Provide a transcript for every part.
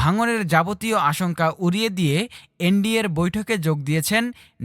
ভাঙনের যাবতীয় আশঙ্কা উড়িয়ে দিয়ে এনডিএর বৈঠকে যোগ দিয়েছেন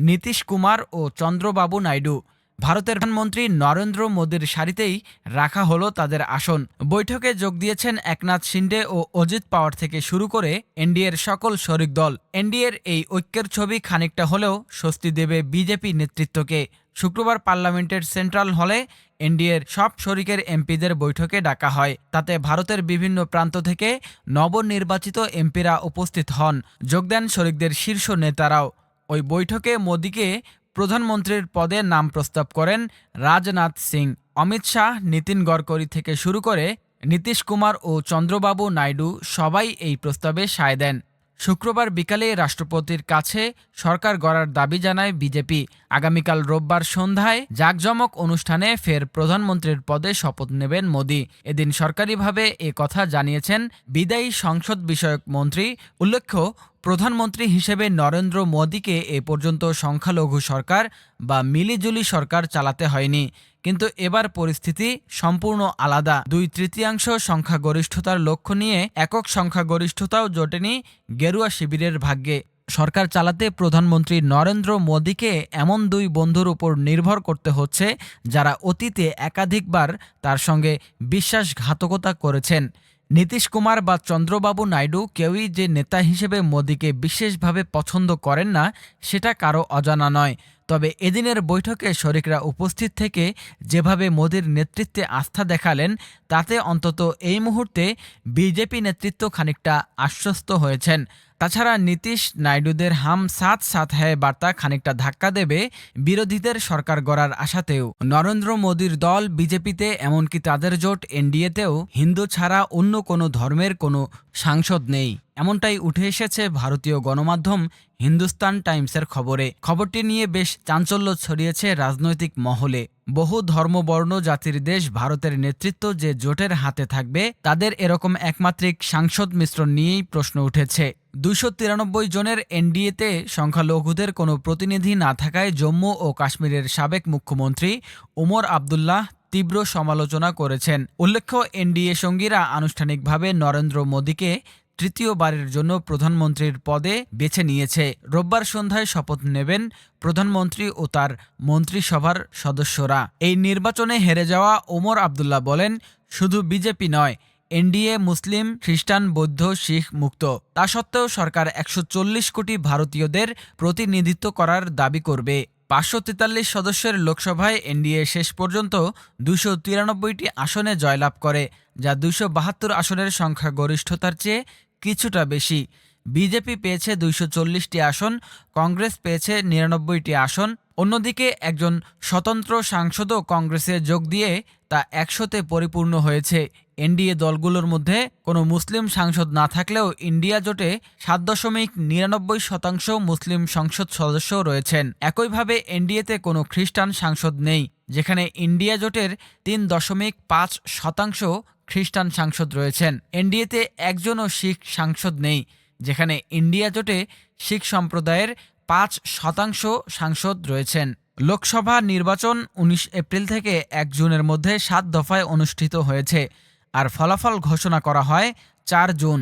নীতিশ কুমার ও চন্দ্রবাবু নাইডু। ভারতের প্রধানমন্ত্রী নরেন্দ্র মোদীর সারিতেই রাখা হলো তাদের আসন। বৈঠকে যোগ দিয়েছেন একনাথ শিন্ডে ও অজিত পাওয়ার থেকে শুরু করে এনডিএর সকল শরিক দল। এনডিএর এই ঐক্যের ছবি খানিকটা হলেও স্বস্তি দেবে বিজেপি নেতৃত্বকে। শুক্রবার পার্লামেন্টের সেন্ট্রাল হলে এনডিএর সব শরিকের এমপিদের বৈঠকে ডাকা হয়। তাতে ভারতের বিভিন্ন প্রান্ত থেকে নবনির্বাচিত এমপিরা উপস্থিত হন। যোগ দেন শরিকদের শীর্ষ নেতারাও। ওই বৈঠকে মোদীকে প্রধানমন্ত্রীর পদে নাম প্রস্তাব করেন রাজনাথ সিং। অমিত শাহ, নীতিন গডকরি থেকে শুরু করে নীতিশ কুমার ও চন্দ্রবাবু নাইডু সবাই এই প্রস্তাবে সায় দেন। শুক্রবার বিকালে রাষ্ট্রপতির কাছে সরকার গড়ার দাবি জানায় বিজেপি। আগামীকাল রোববার সন্ধ্যায় জাকজমক অনুষ্ঠানে ফের প্রধানমন্ত্রীর পদে শপথ নেবেন মোদী। এদিন সরকারিভাবে এ কথা জানিয়েছেন বিদায়ী সংসদ বিষয়ক মন্ত্রী। উল্লেখ্য, প্রধানমন্ত্রী হিসেবে নরেন্দ্র মোদীকে এ পর্যন্ত সংখ্যালঘু সরকার বা মিলিজুলি সরকার চালাতে হয়নি। কিন্তু এবার পরিস্থিতি সম্পূর্ণ আলাদা। দুই তৃতীয়াংশ সংখ্যাগরিষ্ঠতার লক্ষ্য নিয়ে একক সংখ্যাগরিষ্ঠতাও জোটেনি গেরুয়া শিবিরের ভাগ্যে। সরকার চালাতে প্রধানমন্ত্রী নরেন্দ্র মোদীকে এমন দুই বন্ধুর উপর নির্ভর করতে হচ্ছে, যারা অতীতে একাধিকবার তার সঙ্গে বিশ্বাসঘাতকতা করেছেন। নীতিশ কুমার বা চন্দ্রবাবু নাইডু কেউই যে নেতা হিসেবে মোদীকে বিশেষভাবে পছন্দ করেন না, সেটা কারও অজানা নয়। তবে এদিনের বৈঠকে শরিকরা উপস্থিত থেকে যেভাবে মোদীর নেতৃত্বে আস্থা দেখালেন, তাতে অন্তত এই মুহূর্তে বিজেপি নেতৃত্ব খানিকটা আশ্বস্ত হয়েছেন। তাছাড়া নীতিশ নাইডুদের হাম সাত সাত হ্যায় বার্তা খানিকটা ধাক্কা দেবে বিরোধীদের সরকার গড়ার আশাতেও। নরেন্দ্র মোদীর দল বিজেপিতে, এমনকি তাদের জোট এনডিএতেও হিন্দু ছাড়া অন্য কোনো ধর্মের কোনো সাংসদ নেই। এমনটাই উঠে এসেছে ভারতীয় গণমাধ্যম হিন্দুস্তান টাইমসের খবরে। খবরটি নিয়ে বেশ চাঞ্চল্য ছড়িয়েছে রাজনৈতিক মহলে। বহু ধর্মবর্ণ জাতির দেশ ভারতের নেতৃত্ব যে জোটের হাতে থাকবে, তাদের এরকম একমাত্রিক সাংসদ মিশ্রণ নিয়েই প্রশ্ন উঠেছে। দুশো তিরানব্বই জনের এনডিএতে সংখ্যালঘুদের কোনো প্রতিনিধি না থাকায় জম্মু ও কাশ্মীরের সাবেক মুখ্যমন্ত্রী ওমর আবদুল্লাহ তীব্র সমালোচনা করেছেন। উল্লেখ্য, এনডিএ সঙ্গীরা আনুষ্ঠানিকভাবে নরেন্দ্র মোদীকে তৃতীয়বারের জন্য প্রধানমন্ত্রীর পদে বেছে নিয়েছে। রোববার সন্ধ্যায় শপথ নেবেন প্রধানমন্ত্রী ও তার মন্ত্রিসভার সদস্যরা। এই নির্বাচনে হেরে যাওয়া ওমর আবদুল্লাহ বলেন, শুধু বিজেপি নয়, এনডিএ, মুসলিম, খ্রিস্টান, বৌদ্ধ, শিখ, মুক্ত। তা সত্ত্বেও সরকার একশো চল্লিশ কোটি ভারতীয়দের প্রতিনিধিত্ব করার দাবি করবে। পাঁচশো তেতাল্লিশ সদস্যের লোকসভায় এনডিএ শেষ পর্যন্ত দুশো তিরানব্বইটি আসনে জয়লাভ করে, যা দুশো বাহাত্তর আসনের সংখ্যাগরিষ্ঠতার চেয়ে কিছুটা বেশি। বিজেপি পেয়েছে দুইশো চল্লিশটি আসন, কংগ্রেস পেয়েছে নিরানব্বইটি আসন। অন্যদিকে একজন স্বতন্ত্র সাংসদও কংগ্রেসে যোগ দিয়ে তা একশোতে পরিপূর্ণ হয়েছে। এনডিএ দলগুলোর মধ্যে কোনো মুসলিম সাংসদ না থাকলেও ইন্ডিয়া জোটে সাত দশমিক নিরানব্বই শতাংশ মুসলিম সংসদ সদস্য রয়েছেন। একইভাবে এনডিএতে কোনো খ্রিস্টান সাংসদ নেই, যেখানে ইন্ডিয়া জোটের তিন দশমিক পাঁচ শতাংশ খ্রিস্টান সাংসদ রয়েছেন। এনডিএতে একজনও শিখ সাংসদ নেই, যেখানে ইন্ডিয়া জোটে শিখ সম্প্রদায়ের পাঁচ শতাংশ সাংসদ রয়েছেন। লোকসভা নির্বাচন উনিশ এপ্রিল থেকে এক জুনের মধ্যে সাত দফায় অনুষ্ঠিত হয়েছে। আর ফলাফল ঘোষণা করা হয় চার জুন।